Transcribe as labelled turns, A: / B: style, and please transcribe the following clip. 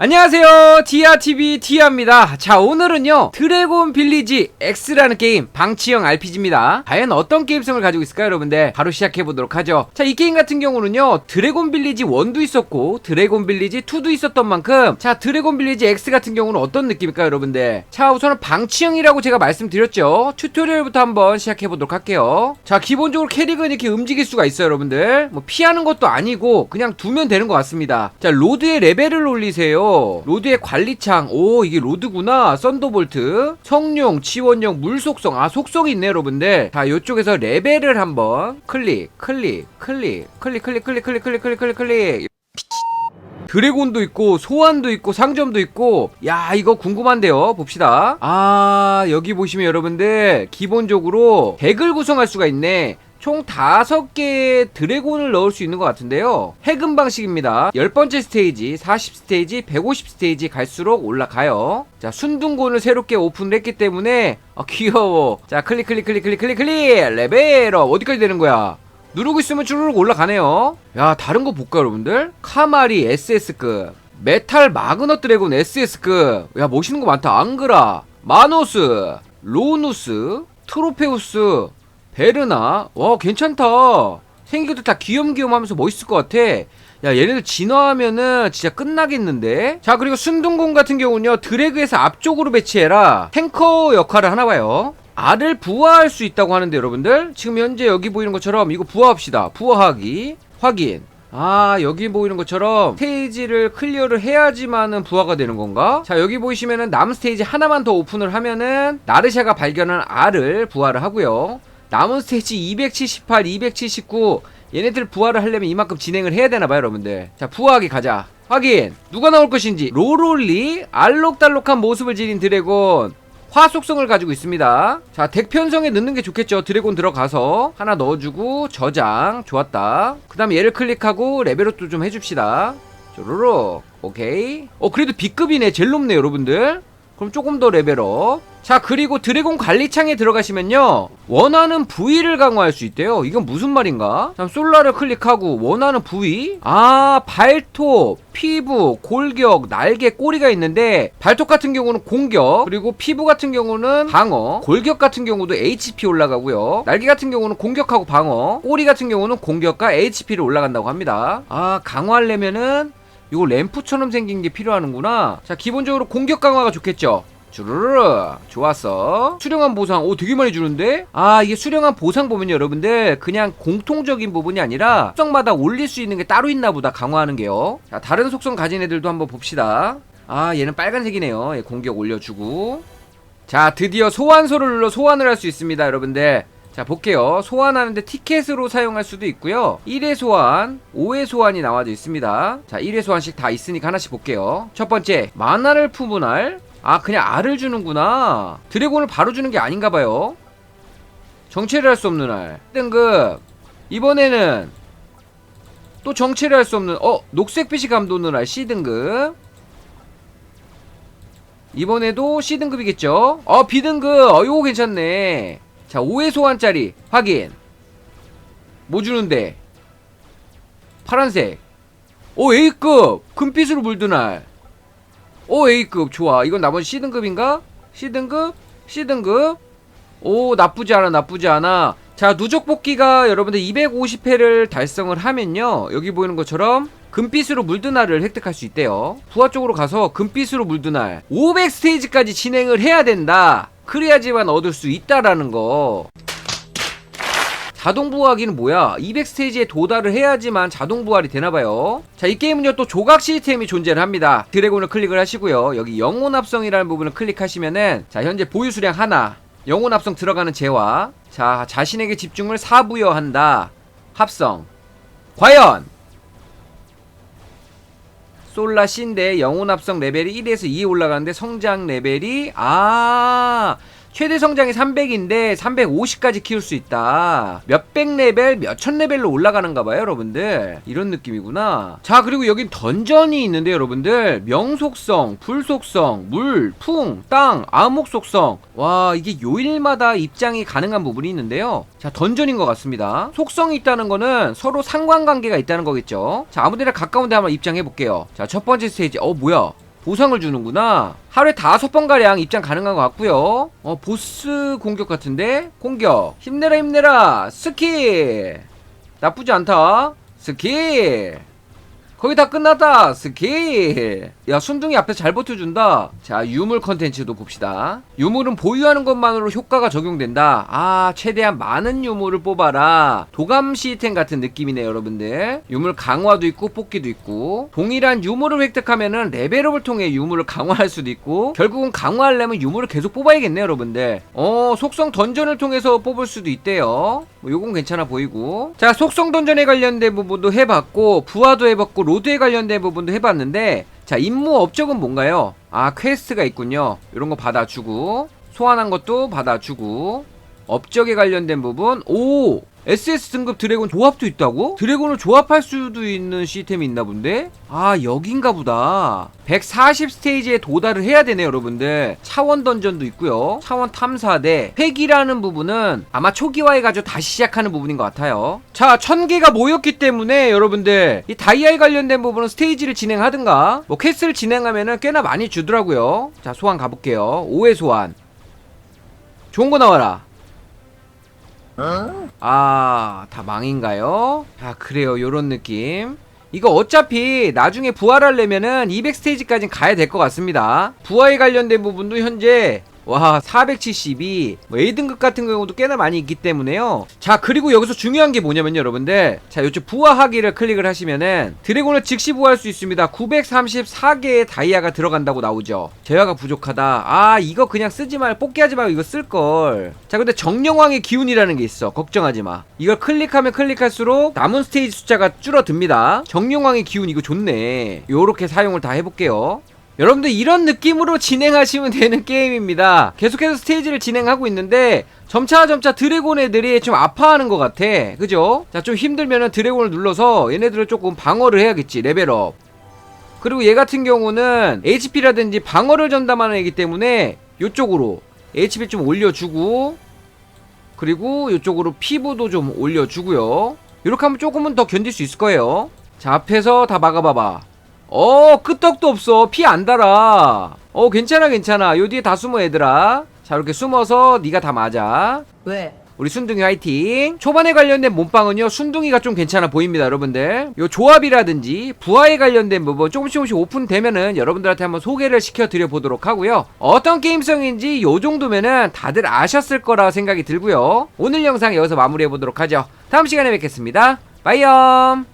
A: 안녕하세요. 디아TV 디아입니다. 자 오늘은요. 드래곤 빌리지 X라는 게임 방치형 RPG입니다. 과연 어떤 게임성을 가지고 있을까요 여러분들? 바로 시작해보도록 하죠. 자 이 게임 같은 경우는요. 드래곤 빌리지 1도 있었고 드래곤 빌리지 2도 있었던 만큼 자 드래곤 빌리지 X 같은 경우는 어떤 느낌일까요 여러분들? 자 우선은 방치형이라고 제가 말씀드렸죠. 튜토리얼부터 한번 시작해보도록 할게요. 자 기본적으로 캐릭은 이렇게 움직일 수가 있어요 여러분들. 뭐 피하는 것도 아니고 그냥 두면 되는 것 같습니다. 자 로드의 레벨을 올리세요 로드의 관리창 오 이게 로드구나 썬더볼트 성룡 지원형 물속성 아 속성이 있네 여러분들 자 요쪽에서 레벨을 한번 클릭 클릭 클릭 클릭 클릭 클릭 클릭 클릭 클릭 클릭 클릭 드래곤도 있고 소환도 있고 상점도 있고 야 이거 궁금한데요 봅시다 아 여기 보시면 여러분들 기본적으로 덱을 구성할 수가 있네 총 다섯 개의 드래곤을 넣을 수 있는 것 같은데요. 해금 방식입니다. 10번째 스테이지, 40 스테이지, 150 스테이지 갈수록 올라가요. 자, 순둥곤을 새롭게 오픈을 했기 때문에 아, 귀여워. 자, 클릭 클릭 클릭 클릭 클릭 클릭 레벨업 어디까지 되는 거야? 누르고 있으면 주르륵 올라가네요. 야, 다른 거 볼까 여러분들? 카마리 SS급, 메탈 마그너 드래곤 SS급. 야, 멋있는 거 많다. 앙그라, 마노스, 로누스, 트로페우스, 베르나? 와 괜찮다. 생긴 것도 다 귀염귀염 하면서 멋있을 것 같아. 야 얘네들 진화하면은 진짜 끝나겠는데? 자 그리고 순둥공 같은 경우는요 드래그에서 앞쪽으로 배치해라. 탱커 역할을 하나 봐요. 알을 부화할 수 있다고 하는데 여러분들. 지금 현재 여기 보이는 것처럼 이거 부화합시다. 부화하기. 확인. 아 여기 보이는 것처럼 스테이지를 클리어를 해야지만은 부화가 되는 건가? 자 여기 보이시면은 남 스테이지 하나만 더 오픈을 하면은 나르샤가 발견한 알을 부화를 하고요 남은 스테이지 278, 279 얘네들 부활을 하려면 이만큼 진행을 해야 되나봐요 여러분들. 자 부화하기 가자. 확인. 누가 나올 것인지. 로롤리 알록달록한 모습을 지닌 드래곤. 화속성을 가지고 있습니다. 자 덱 편성에 넣는 게 좋겠죠. 드래곤 들어가서 하나 넣어주고 저장. 좋았다. 그 다음에 얘를 클릭하고 레벨업도 좀 해줍시다. 쪼로록 오케이. 어 그래도 B급이네. 제일 높네 여러분들. 그럼 조금 더 레벨업 자 그리고 드래곤 관리창에 들어가시면요. 원하는 부위를 강화할 수 있대요. 이건 무슨 말인가? 자 솔라를 클릭하고 원하는 부위. 아 발톱 피부 골격 날개 꼬리가 있는데 발톱 같은 경우는 공격 그리고 피부 같은 경우는 방어 골격 같은 경우도 HP 올라가고요. 날개 같은 경우는 공격하고 방어 꼬리 같은 경우는 공격과 HP를 올라간다고 합니다. 아 강화하려면은 이거 램프처럼 생긴 게 필요하는구나. 자 기본적으로 공격 강화가 좋겠죠 주르르 좋았어. 수령한 보상. 오 되게 많이 주는데? 아 이게 수령한 보상 보면 여러분들. 그냥 공통적인 부분이 아니라 속성마다 올릴 수 있는 게 따로 있나 보다 강화하는 게요. 자 다른 속성 가진 애들도 한번 봅시다. 아 얘는 빨간색이네요. 얘 공격 올려주고. 자 드디어 소환소를 눌러 소환을 할 수 있습니다 여러분들. 자 볼게요. 소환하는데 티켓으로 사용할 수도 있고요. 1회 소환 5회 소환이 나와져 있습니다. 자 1회 소환씩 다 있으니까 하나씩 볼게요. 첫 번째 만화를 품은 알 아 그냥 알을 주는구나. 드래곤을 바로 주는 게 아닌가봐요. 정체를 할 수 없는 알. 등급. 이번에는 또 정체를 할 수 없는 어 녹색빛이 감도는 알. C등급. 이번에도 C등급이겠죠? 어 B등급. 어 요거 괜찮네. 자 5회 소환짜리 확인. 뭐 주는데? 파란색. 오 A급. 금빛으로 물든 알 오 A급. 좋아. 이건 나머지 C등급인가? C등급? C등급? 오 나쁘지 않아 나쁘지 않아. 자 누적 뽑기가 여러분들 250회를 달성을 하면요. 여기 보이는 것처럼 금빛으로 물든 알을 획득할 수 있대요. 부하 쪽으로 가서 금빛으로 알 500스테이지까지 진행을 해야 된다. 그래야지만 얻을 수 있다라는 거 자동 부활기는 뭐야? 200 스테이지에 도달을 해야지만 자동 부활이 되나봐요. 자, 이 게임은요, 또 조각 시스템이 존재를 합니다. 드래곤을 클릭을 하시고요. 여기 영혼 합성이라는 부분을 클릭하시면은, 자, 현재 보유 수량 하나. 영혼 합성 들어가는 재화. 자, 자신에게 집중을 사부여한다. 합성. 과연! 솔라 C인데 영혼 합성 레벨이 1에서 2에 올라가는데 성장 레벨이, 아, 최대 성장이 300인데 350까지 키울 수 있다. 몇백 레벨, 몇천 레벨로 올라가는가 봐요, 여러분들. 이런 느낌이구나. 자, 그리고 여긴 던전이 있는데 여러분들. 명속성, 불속성, 물, 풍, 땅, 암흑 속성. 와, 이게 요일마다 입장이 가능한 부분이 있는데요. 자, 던전인 것 같습니다. 속성이 있다는 거는 서로 상관관계가 있다는 거겠죠. 자, 아무데나 가까운 데 한번 입장해 볼게요. 자, 첫 번째 스테이지. 어, 뭐야? 보상을 주는구나. 하루에 다섯 번가량 입장 가능한 것 같고요. 어 보스 공격 같은데? 공격. 힘내라 힘내라. 스킬. 나쁘지 않다. 스킬. 거의 다 끝났다. 스킬 야 순둥이 앞에서 잘 버텨준다. 자 유물 컨텐츠도 봅시다. 유물은 보유하는 것만으로 효과가 적용된다. 아 최대한 많은 유물을 뽑아라. 도감 시스템 같은 느낌이네요 여러분들. 유물 강화도 있고 뽑기도 있고. 동일한 유물을 획득하면은 레벨업을 통해 유물을 강화할 수도 있고 결국은 강화하려면 유물을 계속 뽑아야겠네요 여러분들. 어 속성 던전을 통해서 뽑을 수도 있대요. 뭐 요건 괜찮아 보이고. 자 속성 던전에 관련된 부분도 해봤고 부하도 해봤고 로드에 관련된 부분도 해봤는데 자 임무 업적은 뭔가요? 아 퀘스트가 있군요 이런 거 받아주고 소환한 것도 받아주고 업적에 관련된 부분 오 SS 등급 드래곤 조합도 있다고? 드래곤을 조합할 수도 있는 시스템이 있나 본데? 아 여긴가 보다. 140 스테이지에 도달을 해야 되네 여러분들. 차원 던전도 있고요. 차원 탐사대. 획이라는 부분은 아마 초기화해가지고 다시 시작하는 부분인 것 같아요. 자 1000개가 모였기 때문에 여러분들 이 다이아에 관련된 부분은 스테이지를 진행하든가 뭐 퀘스트를 진행하면은 꽤나 많이 주더라고요. 자 소환 가볼게요. 5회 소환. 좋은 거 나와라 아, 다 망인가요? 아, 그래요. 요런 느낌. 이거 어차피 나중에 부활하려면은 200 스테이지까지 가야 될 것 같습니다. 부활에 관련된 부분도 현재 와 472, 뭐 A등급 같은 경우도 꽤나 많이 있기 때문에요. 자 그리고 여기서 중요한 게 뭐냐면요 여러분들 자 요쪽 부활하기를 클릭을 하시면은 드래곤을 즉시 부활할 수 있습니다. 934개의 다이아가 들어간다고 나오죠. 재화가 부족하다. 아 이거 그냥 쓰지 말 뽑기 하지 말고 이거 쓸걸. 자 근데 정령왕의 기운이라는 게 있어. 걱정하지 마. 이걸 클릭하면 클릭할수록 남은 스테이지 숫자가 줄어듭니다. 정령왕의 기운 이거 좋네. 요렇게 사용을 다 해볼게요. 여러분들 이런 느낌으로 진행하시면 되는 게임입니다. 계속해서 스테이지를 진행하고 있는데 점차 점차 드래곤 애들이 좀 아파하는 것 같아. 그죠? 자, 좀 힘들면은 드래곤을 눌러서 얘네들을 조금 방어를 해야겠지. 레벨업. 그리고 얘 같은 경우는 HP라든지 방어를 전담하는 애기 때문에 요쪽으로 HP 좀 올려주고 그리고 요쪽으로 피부도 좀 올려주고요. 이렇게 하면 조금은 더 견딜 수 있을 거예요. 자, 앞에서 다 막아봐봐. 어 끄떡도 없어. 피 안 달아. 어 괜찮아 괜찮아. 요 뒤에 다 숨어 얘들아. 자 이렇게 숨어서 네가 다 맞아.
B: 왜?
A: 우리 순둥이 화이팅. 초반에 관련된 몸빵은요 순둥이가 좀 괜찮아 보입니다 여러분들. 요 조합이라든지 부하에 관련된 부분 조금씩 조금씩 오픈되면은 여러분들한테 한번 소개를 시켜드려 보도록 하고요. 어떤 게임성인지 요 정도면은 다들 아셨을 거라 생각이 들고요. 오늘 영상 여기서 마무리해 보도록 하죠. 다음 시간에 뵙겠습니다. 빠이염